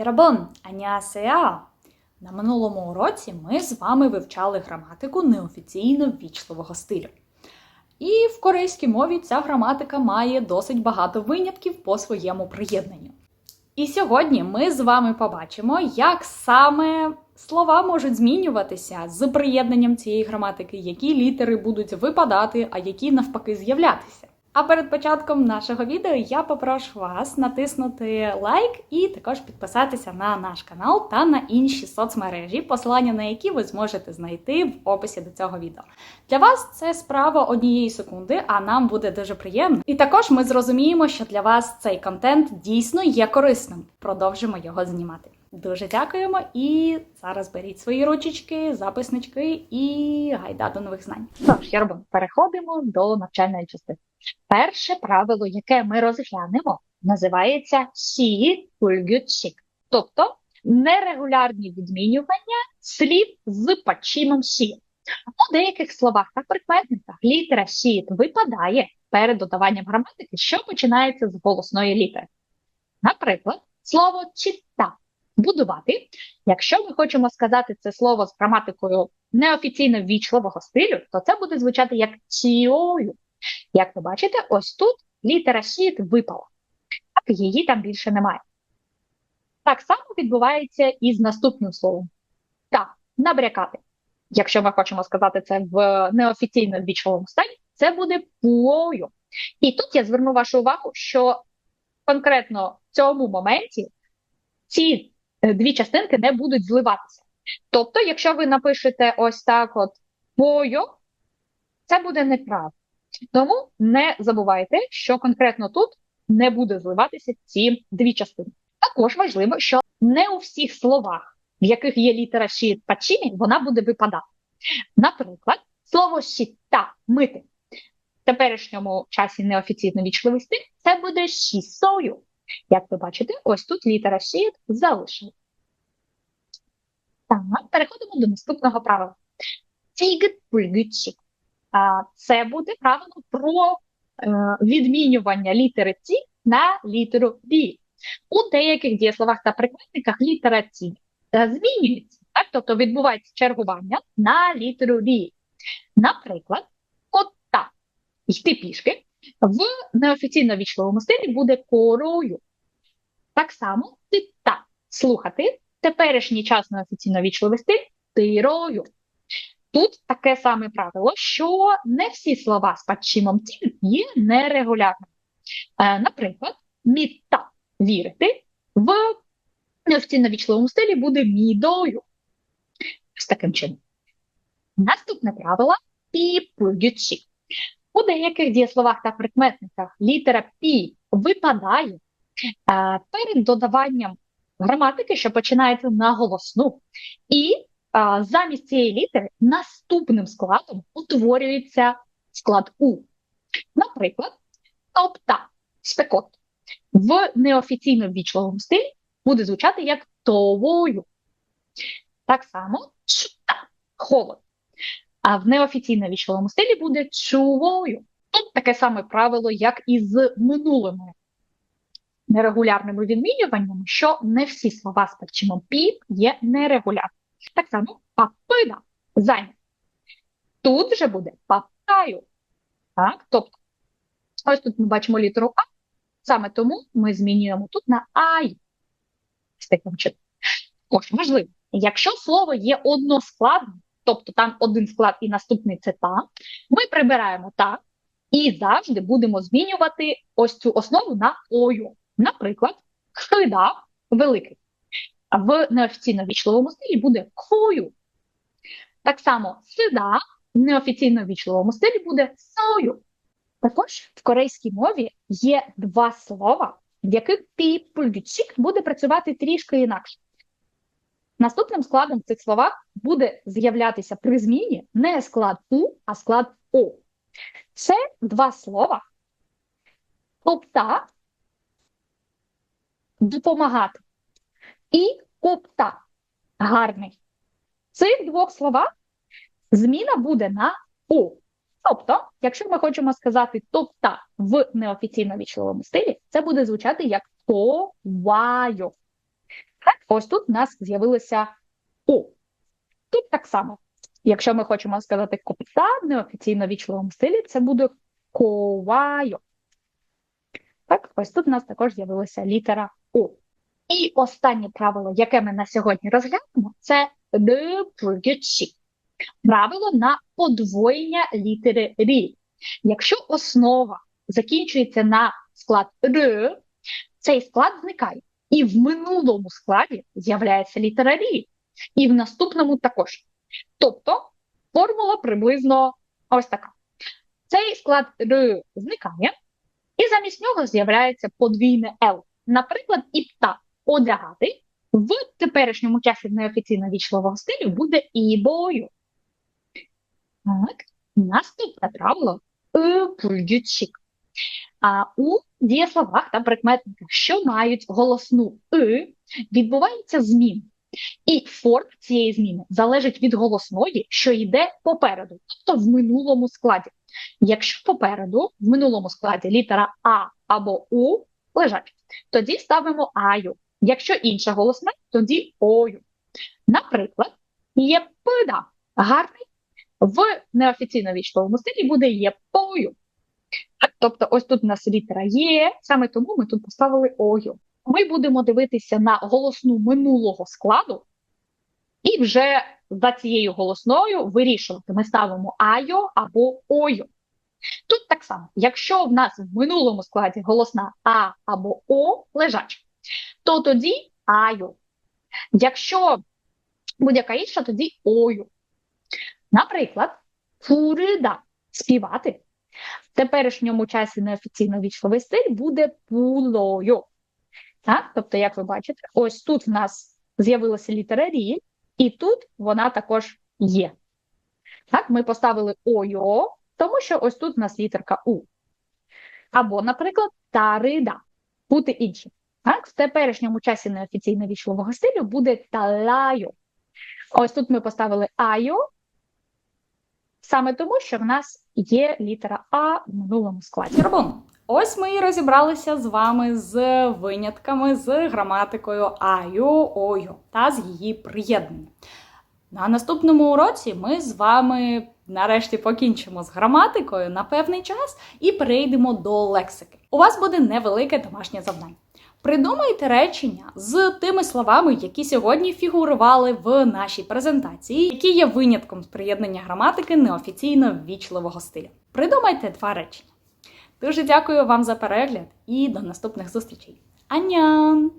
Єрабон, анясеа! На минулому уроці ми з вами вивчали граматику неофіційно ввічливого стилю. І в корейській мові ця граматика має досить багато винятків по своєму приєднанню. І сьогодні ми з вами побачимо, як саме слова можуть змінюватися з приєднанням цієї граматики, які літери будуть випадати, а які навпаки з'являтися. А перед початком нашого відео я попрошу вас натиснути лайк і також підписатися на наш канал та на інші соцмережі, посилання на які ви зможете знайти в описі до цього відео. Для вас це справа однієї секунди, а нам буде дуже приємно. І також ми зрозуміємо, що для вас цей контент дійсно є корисним. Продовжимо його знімати. Дуже дякуємо і зараз беріть свої ручечки, записнички і гайда до нових знань. Тож, Ярбон, переходимо до навчальної частини. Перше правило, яке ми розглянемо, називається сі пульгютсік, тобто нерегулярні відмінювання слів з падчимом сі. У деяких словах та прикметниках літера сі випадає перед додаванням граматики, що починається з голосної літери. Наприклад, слово чита будувати. Якщо ми хочемо сказати це слово з граматикою неофіційно ввічливого стилю, то це буде звучати як ціою. Як ви бачите, ось тут літера «сіт» випала. Так, її там більше немає. Так само відбувається і з наступним словом. Так, набрякати. Якщо ми хочемо сказати це в неофіційно ввічливому стані, це буде пуою. І тут я зверну вашу увагу, що конкретно в цьому моменті ці е, дві частинки не будуть зливатися. Тобто, якщо ви напишете ось так от пойо, це буде неправильно. Тому не забувайте, що конкретно тут не буде зливатися ці дві частини. Також важливо, що не у всіх словах, в яких є літера «ші» пачімі, вона буде випадати. Наприклад, слово «щіта» мити в теперішньому часі неофіційно вічливий стиль, це буде «шісою». Як ви бачите, ось тут літера «ші» залишилась. Так, переходимо до наступного правила. Тігт пульгичик. Це буде правило про е, відмінювання літери Т на літеру Б. У деяких дієсловах та прикметниках літера Т змінюється, так? тобто відбувається чергування на літеру Б. Наприклад, кота йти пішки в неофіційно вічливому стилі буде корою. Так само тита слухати теперішній час неофіційно вічливий стиль тирою. Тут таке саме правило, що не всі слова з падчимом «тін» є нерегулярними. Е, наприклад, міта вірити в неофіційно стилі буде мідою. Ось таким чином. Наступне правило піпульгючі. У деяких дієсловах та прикметниках літера пі випадає е, перед додаванням граматики, що починається на голосну. І замість цієї літери наступним складом утворюється склад У. Наприклад, топта спекот в неофіційно ввічливому стилі буде звучати як товою. Так само чута холод. А в неофіційно ввічливому стилі буде чувою. Тут таке саме правило, як і з минулими нерегулярними відмінюваннями, що не всі слова з падчимом пі є нерегулярними. Так само папина зайнят. Тут вже буде папкаю. Так? Тобто, ось тут ми бачимо літеру А, саме тому ми змінюємо тут на ай. Ось, важливо, якщо слово є односкладним, тобто там один склад і наступний це та, ми прибираємо та і завжди будемо змінювати ось цю основу на ою. Наприклад, хида великий. В неофіційно вічливому стилі буде кхою. Так само сида в неофіційно вічливому стилі буде сою. Також в корейській мові є два слова, в яких піпульгічик буде працювати трішки інакше. Наступним складом в цих словах буде з'являтися при зміні не склад У, а склад О. Це два слова. Тобто допомагати. І копта гарний. В цих двох словах зміна буде на О. Тобто, якщо ми хочемо сказати топта в неофіційно вічливому стилі, це буде звучати як поваю. Ось тут в нас з'явилося О. Тут так само. Якщо ми хочемо сказати кота в неофіційно вічливому стилі, це буде ковайо. Так, ось тут в нас також з'явилася літера О. І останнє правило, яке ми на сьогодні розглянемо, це «репрюгючі» – правило на подвоєння літери рі. Якщо основа закінчується на склад р, цей склад зникає. І в минулому складі з'являється літера рі, і в наступному також. Тобто формула приблизно ось така. Цей склад р зникає, і замість нього з'являється подвійне Л. Наприклад, іпта одягати в теперішньому часі неофіційно вічливого стилю буде ібою. Так, наступне правило «ипульгючик». А у дієсловах та прикметниках, що мають голосну «и», відбувається змін. І форма цієї зміни залежить від голосної, що йде попереду, тобто в минулому складі. Якщо попереду, в минулому складі літера А або У лежать, тоді ставимо аю. Якщо інша голосна, тоді ою. Наприклад, єпида гарний в неофіційно вічливому стилі буде єпою. Тобто, ось тут у нас літера є, саме тому ми тут поставили ою. Ми будемо дивитися на голосну минулого складу, і вже за цією голосною вирішувати, ми ставимо айо або ою. Тут так само, якщо в нас в минулому складі голосна А або О лежача, то тоді аю. Якщо будь-яка інша, тоді ою. Наприклад, фурида співати. В теперішньому часі неофіційно вічливий стиль буде пулою. Так? Тобто, як ви бачите, ось тут в нас з'явилася літера рі, і тут вона також є. Так, ми поставили ойо, тому що ось тут в нас літерка У. Або, наприклад, тарида. Бути іншим. Так, в теперішньому часі неофіційно вічливого стилю буде талайо. Ось тут ми поставили айо, саме тому, що в нас є літера А в минулому складі. Ярбун. Ось ми і розібралися з вами з винятками, з граматикою аю, ою та з її приєднанням. На наступному уроці ми з вами нарешті покінчимо з граматикою на певний час і перейдемо до лексики. У вас буде невелике домашнє завдання. Придумайте речення з тими словами, які сьогодні фігурували в нашій презентації, які є винятком з приєднання граматики неофіційно ввічливого стилю. Придумайте два речення. Дуже дякую вам за перегляд і до наступних зустрічей. Анян!